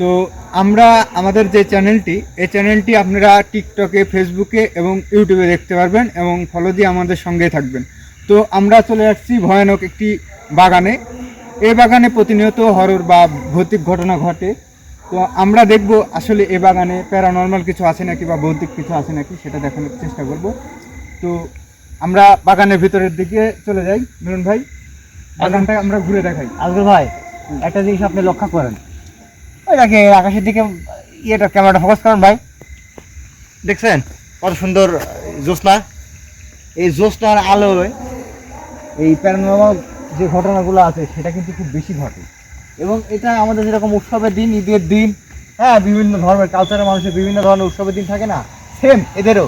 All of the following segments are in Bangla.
তো আমরা আমাদের যে চ্যানেলটি, এই চ্যানেলটি আপনারা টিকটকে ফেসবুকে এবং ইউটিউবে দেখতে পারবেন এবং ফলো দিয়ে আমাদের সঙ্গে থাকবেন। তো আমরা চলে আসছি ভয়ানক একটি বাগানে। এই বাগানে প্রতিনিয়ত হরর বা ভৌতিক ঘটনা ঘটে। তো আমরা দেখব আসলে এ বাগানে প্যারানর্মাল কিছু আছে নাকি বা ভৌতিক কিছু আছে নাকি, সেটা দেখানোর চেষ্টা করব। তো আমরা বাগানের ভিতরের দিকে চলে যাই। মিলন ভাই? বাগানটা আমরা ঘুরে দেখাই। আজকে ভাই, একটা জিনিস আপনি লক্ষ্য করেন। ওই দেখে আকাশের দিকে ইয়েটা ক্যামেরাটা ফোকাস করেন ভাই। দেখছেন? কত সুন্দর জ্যোৎস্না। এই জ্যোৎস্নার আলোয় এই প্যারানর্মাল যে ঘটনাগুলো আছে, সেটা কিন্তু খুব বেশি ঘটে। এবং এটা আমাদের যেরকম উৎসবের দিন, ঈদের দিন হ্যাঁ বিভিন্ন ধর্মের কালচারের মানুষের বিভিন্ন ধরনের উৎসবের দিন থাকে না সেম এদেরও।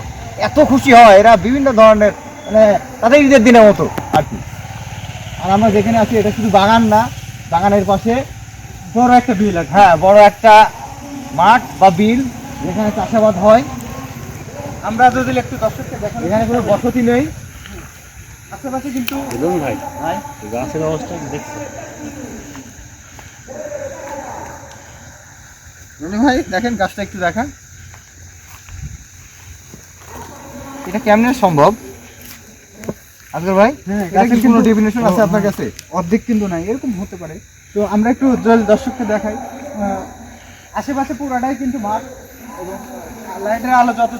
এত খুশি হয়, এরা বিভিন্ন ধরনের মানে তাদের ঈদের দিনের মতো আর কি। আর আমরা যেখানে আছি এটা শুধু বাগান না বাগানের পাশে বড় একটা বিল আছে। হ্যাঁ বড় একটা মাঠ বা বিল যেখানে চাষাবাদ হয়। আমরা যদি একটু দর্শককে দেখাই এখানে কোনো বসতি নেই। আশেপাশে কিন্তু ভাই গাছের অবস্থা দেখছি ভাই দেখেন গাছটা একটু দেখান। এটা কেমনে সম্ভব? আজকের ভাই হ্যাঁ গাছের কোনো definition আছে আপনার কাছে? অর্ধেক কিন্তু নাই এরকম হতে পারে। তো আমরা একটু দর্শককে দেখাই। আশেপাশে পুরাটাই কিন্তু মাঠ এবং লাইটের আলো যত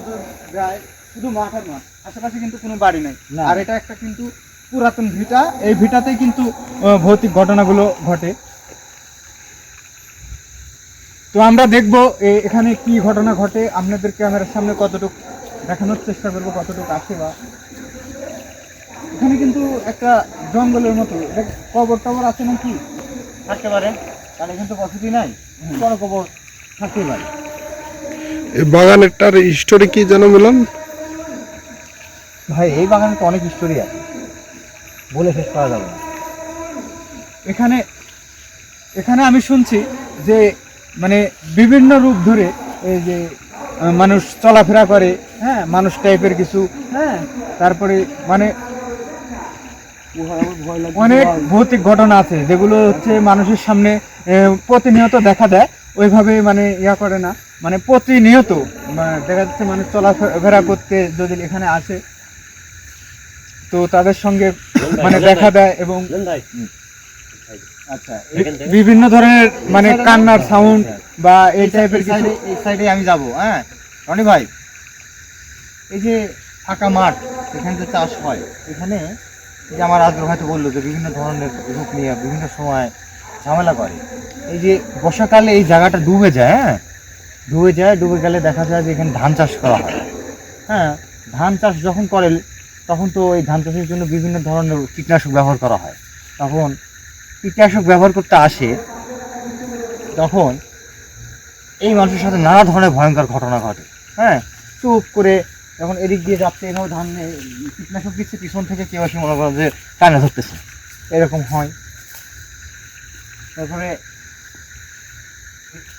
যায় শুধু মাঠ আর মাঠ আশেপাশে কিন্তু কোনো বাড়ি নাই। আর এটা একটা কিন্তু পুরাতন ভিটা এই ভিটাতেই কিন্তু ভৌতিক ঘটনাগুলো ঘটে। তো আমরা দেখব এখানে কি ঘটনা ঘটে আপনাদের ক্যামেরার সামনে কতটুকু দেখানোর চেষ্টা করব কতটুকু আসে বা এখানে কিন্তু একটা জঙ্গলের মতো। কবর টবর আছে নাকি? থাকতে পারে তাহলে কিন্তু বসতি নাই। বড় কবর থাকতে পারে। এই বাগানেরটার হিস্টোরি কি যেন মিলন ভাই এই বাগানে তো অনেক হিস্টোরি আছে। বলে শেষ করা যাবে না। এখানে এখানে আমি শুনছি যে মানে বিভিন্ন রূপ ধরে এই যে মানুষ চলাফেরা করে হ্যাঁ মানুষ টাইপের কিছু হ্যাঁ তারপরে মানে অনেক ভৌতিক ঘটনা আছে যেগুলো হচ্ছে মানুষের সামনে প্রতিনিয়ত দেখা দেয় ওইভাবে মানে ইয়া করে না। মানে প্রতিনিয়ত দেখা যাচ্ছে মানুষ চলাফেরা করতে যদি এখানে আসে তো তাদের সঙ্গে মানে দেখা দেয় এবং আচ্ছা বিভিন্ন ধরনের মানে কান্নার সাউন্ড বা এই টাইপের এই কিছু সাইডে এই সাইডে আমি যাব হ্যাঁ? রনি ভাই এই যে ফাঁকা মাঠ এখানে যে চাষ হয়। এখানে যে আমার আজকে হয়তো বলল যে বিভিন্ন ধরনের রূপ নিয়ে বিভিন্ন সময় ঝামেলা করে। এই যে বর্ষাকালে এই জায়গাটা ডুবে যায় হ্যাঁ? ডুবে যায়, ডুবে গেলে দেখা যায় যে এখানে ধান চাষ করা হয়। হ্যাঁ ধান চাষ যখন করে, তখন তো এই ধান চাষের জন্য বিভিন্ন ধরনের কীটনাশক ব্যবহার করা হয়। তখন কীটনাশক ব্যবহার করতে আসে, তখন এই মানুষের সাথে নানা ধরনের ভয়ঙ্কর ঘটনা ঘটে। হ্যাঁ চুপ করে যখন এদিক দিয়ে যাচ্ছে, এভাবে ধান কীটনাশক দিচ্ছে, পিছন থেকে কেউ এসে মনে করেন যে কান্না ধরতেছে। এরকম হয়। তারপরে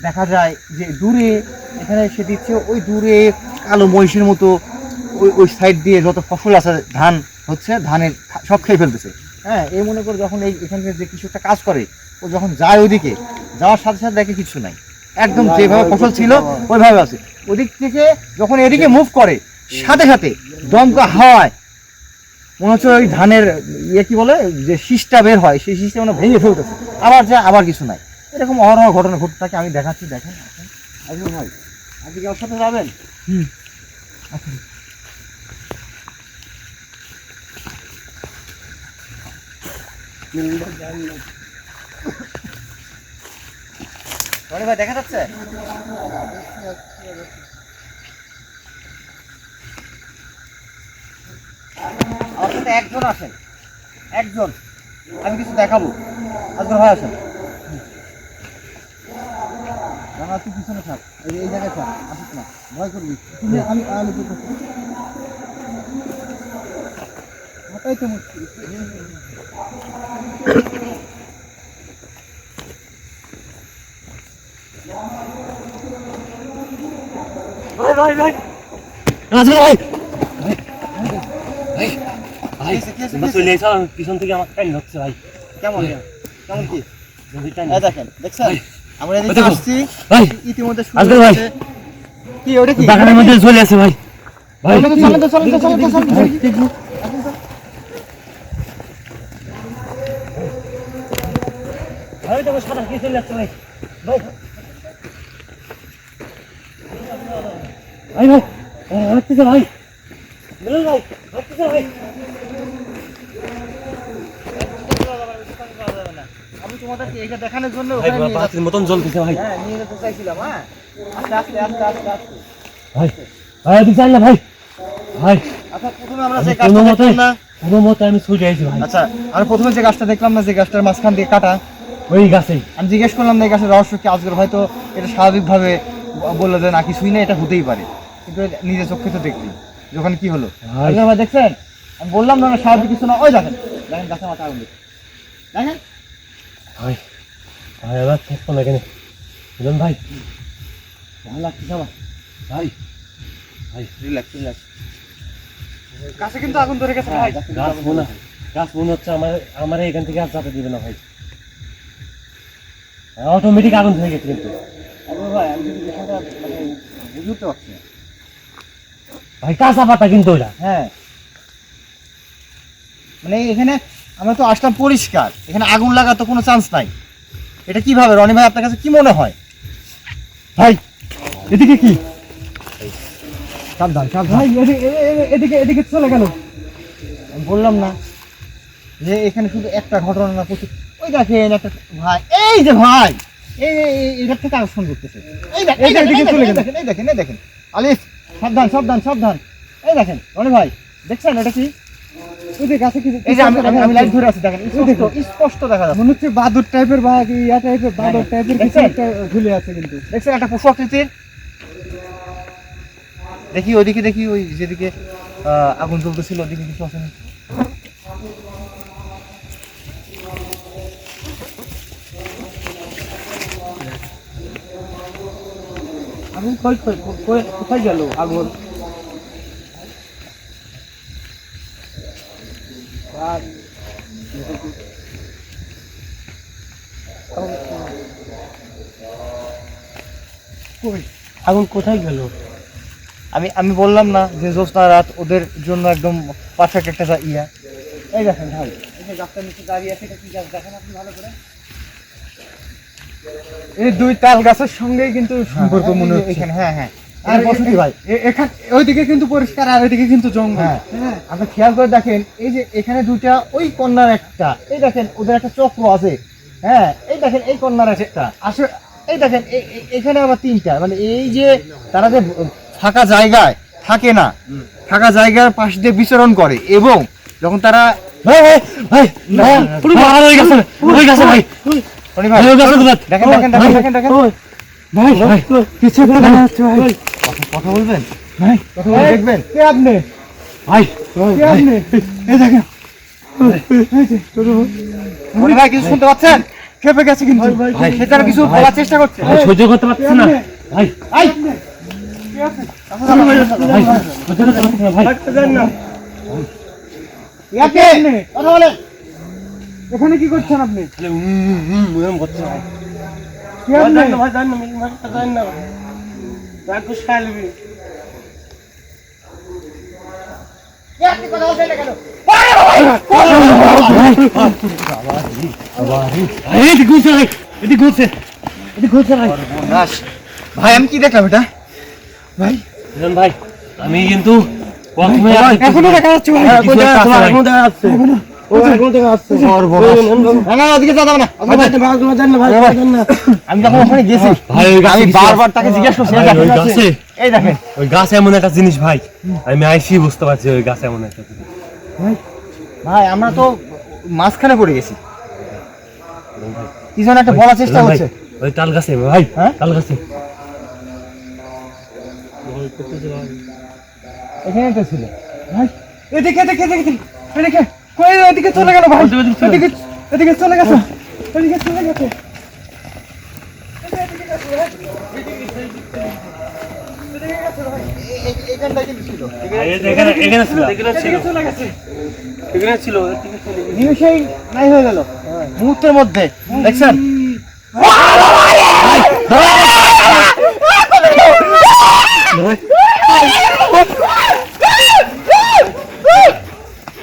দেখা যায় যে দূরে এখানে সে দিচ্ছে, ওই দূরে কালো মহিষের মতো ওই ওই সাইড দিয়ে যত ফসল আছে, ধান হচ্ছে, ধানের সব খেয়ে ফেলতেছে। হ্যাঁ এই মনে করে যখন এই, এখানে যে কিছু একটা কাজ করে, ও যখন যায় ওদিকে, যাওয়ার সাথে সাথে দেখে কিছু নাই। একদম যেভাবে ফসল ছিল, ওইভাবে আছে। ওদিক থেকে যখন এদিকে মুভ করে সাথে সাথে দমকা হাওয়ায় মনে হচ্ছে ওই ধানের ইয়ে কি বলে যে শীষটা বের হয় সেই শীষটা মনে ভেঙে ফেলতেছে। আবার যা আবার কিছু নাই। এরকম অহরহ ঘটনা ঘটতে থাকে আমি দেখাচ্ছি দেখেন। ভাই আপনি কি ওর সাথে যাবেন? হুম। ভাই দেখা যাচ্ছে? সাথে একজন আসেন। একজন। আমি কিছু দেখাবো। একজন ভাই আসেন। রানা তুই পিছনে থাক। এই জায়গায় থাক। আসিস না। ভয় করবি। তুমি আমি আমি ওটাই তো মুশকিল। ভাই ভাই ভাই। রাজু ভাই তোমরা? চলে এসো পিছন থেকে আমার কান হচ্ছে ভাই কেমন কেমন কি দেখেন দেখছেন আমরা এদিকে। আসছি ভাই ইতিমধ্যে শুরু। হয়েছে। কি ওটা কি বাগানের মধ্যে চলে আসে ভাই ভাই চলেন তো, চলেন তো, চলেন তো, চলেন তো। ভাই দেখো সাদা কি চলে আসছে ভাই ভাই ভাই ভাই ভাই ভাই ভাই আমি তোমাদেরকে এইটা দেখানোর জন্য ভাই ওখানে নিয়ে বাতির মতন জল দিছে ভাই হ্যাঁ নিয়ে যেতে চাইছিলাম হ্যাঁ। আস্তে আস্তে আস্তে আস্তে আস্তে। ভাই ভাই ওদিকে চাই না ভাই। ভাই আচ্ছা প্রথমে আমরা যে গাছটা দেখলাম না কোনো মতে আমি ছুটে আইছি ভাই। আচ্ছা আমি প্রথমে যে গাছটা দেখলাম না যে গাছটার মাঝখান দিয়ে কাটা ওই গাছেই। আমি জিজ্ঞেস করলাম না এই গাছের রহস্য কি? আজকের হয়তো এটা স্বাভাবিকভাবে বলল যে না কিছুই না এটা হতেই পারে। কিন্তু নিজের চোখে তো দেখলি। যখন কি হলো? দেখছেন? আমি বললাম না স্বাভাবিক কিছু না। ওই দেখেন দেখেন গাছের মাথা আগুন দেখেন। দেখেন। ভাই ভাই এবার থাকব না কেন? মিলন ভাই। ভালো লাগছে আমার ভাই ভাই রিল্যাক্স রিল্যাক্স গাছে কিন্তু আগুন ধরে গেছে ভাই। গাছ মনে গাছ। মনে হচ্ছে আমার আমার এখান থেকে আর যাতে দিবে না ভাই। অটোমেটিক আগুন হয়ে গেছে কিন্তু। ভাই আমি কিন্তু বিষয়টা মানে বুঝতে পারছি ভাই কাঁচা পাতা কিন্তু ওটা হ্যাঁ। মানে এখানে আমরা তো আসলাম পরিষ্কার। এখানে আগুন লাগার তো কোনো চান্স নাই। এটা কীভাবে? রনি ভাই আপনার কাছে কি মনে হয়? ভাই এদিকে কি? সাবধান সাবধান। এদিকে এদিকে এদিকে চলে গেল। বললাম না যে এখানে শুধু একটা ঘটনা না প্রচুর। ওই দেখেন একটা ভাই এই যে ভাই এই এটার থেকে আকর্ষণ করতেছে। এই দেখেন এই দেখেন এই দেখেন। আলিফ সাবধান সাবধান সাবধান। এই দেখেন রনি ভাই দেখছেন এটা কি? ওই যে গাছে কি এই যে আমি আমি- আমি লাইট ধরে আছি দেখেন স্পষ্ট স্পষ্ট দেখা যাচ্ছে। মনে হচ্ছে বাদুর টাইপের বা ইয়া টাইপের বাদর হ্যাঁ, টাইপের কিছু একটা ঝুলে আছে কিন্তু। দেখছেন একটা পশু আকৃতির? দেখি ওইদিকে দেখি ওই যেদিকে আগুন জ্বলতেছিল ওদিকে কিছু আছে আগুন কোথায় গেল আগুন? আর কই আগুন কোথায় গেল? আমি আমি বললাম না যে জ্যোৎস্না রাত ওদের জন্য একদম পারফেক্ট একটা ইয়া। এই দেখেন ভাই এই যে গাছটার নিচে দাঁড়িয়ে আছে এটা কি গাছ? দেখেন আপনি ভালো করে। এই দুই তাল গাছের সঙ্গেই কিন্তু সম্পর্ক হ্যাঁ, মনে হচ্ছে। এখানে হ্যাঁ হ্যাঁ। আর বসতি ভাই এখান ওইদিকে কিন্তু পরিষ্কার আর ওইদিকে কিন্তু জঙ্গল হ্যাঁ। হ্যাঁ আপনি খেয়াল করে দেখেন এই যে এখানে দুইটা ওই কন্যার একটা এই দেখেন ওদের একটা চক্র আছে হ্যাঁ এই দেখেন এই কন্যার একটা আসলে এই দেখেন এখানে আবার তিনটা মানে এই যে তারা যে ফাঁকা জায়গায় থাকে না ফাঁকা জায়গার পাশ দিয়ে বিচরণ করে এবং যখন তারা। দেখেন দেখেন দেখেন দেখেন দেখেন কথা- বলবেন? ভাই কথা বলে দেখবেন? কে আপনি? ভাই কে আপনি? এই দেখেন। ভাই। কিছু শুনতে পাচ্ছেন? খেপে গেছে কিন্তু। ভাই সে তারা কিছু। বলার চেষ্টা করছে। সহ্য করতে পারছি না। ভাই ভাই এখানে কি করছেন আপনি? ভাই ভাই আমি কি দেখলাম এটা? ভাই ভাই আমি কিন্তু এখনও দেখা যাচ্ছে হ্যাঁ, কিছু একটা না আমি যখন ওখানে গেছি ভাই, আমি কিছু বারবার তাকে জিজ্ঞেস করছি এই দেখেন, গাছে এই দেখেন। ওই গাছ এমন একটা জিনিস ভাই আমি আইসি বুঝতে পারছি ওই গাছ এমন একটা জিনিস। ভাই আমরা তো মাঝখানে পড়ে গেছি। মিলন ভাই, কি যেন একটা বলার চেষ্টা হচ্ছে। ওই তাল গাছে ভাই হ্যাঁ? তাল গাছে। এখানে তো ছিল। ভাই এদিকে এদিকে এদিকে এদিকে। কই এদিকে চলে গেল ভাই। এদিকে এদিকে চলে গেছে। এদিকে চলে গেছে। মুহূর্তের মধ্যে দেখছেন